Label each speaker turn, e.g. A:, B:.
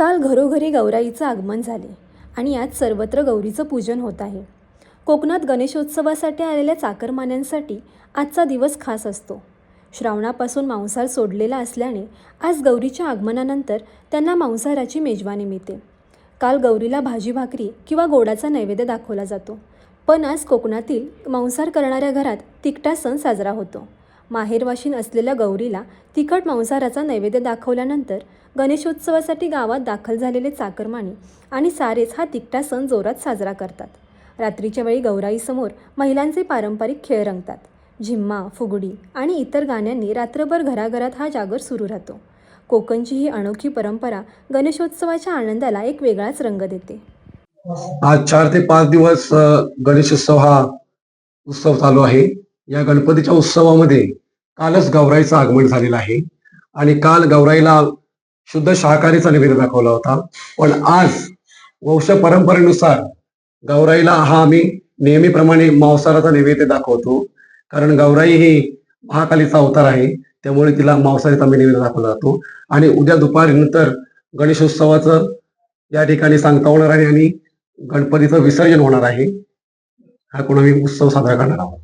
A: काल घरोघरी गौराईचं आगमन झाले आणि आज सर्वत्र गौरीचं पूजन होत आहे. कोकणात गणेशोत्सवासाठी आलेल्या चाकरमान्यांसाठी आजचा दिवस खास असतो. श्रावणापासून मांसाहार सोडलेला असल्याने आज गौरीच्या आगमनानंतर त्यांना मांसाहाराची मेजवानी मिळते काल गौरीला भाजी भाकरी किंवा गोडाचा नैवेद्य दाखवला जातो. पण आज कोकणातील मांसाहार करणाऱ्या घरात तिकटा सण साजरा होतो. माहेरवाशीन असलेल्या गौरीला तिखट मांसाहाराचा नैवेद्य दाखवल्यानंतर गणेशोत्सवासाठी गावात दाखल झालेले चाकरमानी आणि सारेच हा तिकटा सण जोरात साजरा करतात. रात्रीच्या वेळी गौराईसमोर महिलांचे पारंपरिक खेळ रंगतात. झिम्मा फुगडी आणि इतर गाण्यांनी रात्रभर घराघरात हा जागर सुरू राहतो. कोकणची ही अनोखी परंपरा गणेशोत्सवाच्या आनंदाला एक वेगळाच रंग देते.
B: आज चार ते पाच दिवस गणेशोत्सव हा उत्सव चालू आहे. या गणपतीच्या उत्सवामध्ये कालच गौराईचं आगमन झालेलं आहे. आणि काल गौराईला शुद्ध शाकाहारीचा नैवेद्य दाखवला होता. पण आज वंश परंपरेनुसार गौराईला हा आम्ही नेहमीप्रमाणे मांसाहाराचा नैवेद्य दाखवतो. कारण गौराई ही महाकालीचा अवतार आहे. त्यामुळे तिला मांसाहारीचा आम्ही नैवेद्य दाखवला जातो. आणि उद्या दुपारी नंतर गणेशोत्सवाचं या ठिकाणी सांगता होणार आहे आणि गणपतीचं विसर्जन होणार आहे. हा कोण आम्ही उत्सव साजरा करणार आहोत?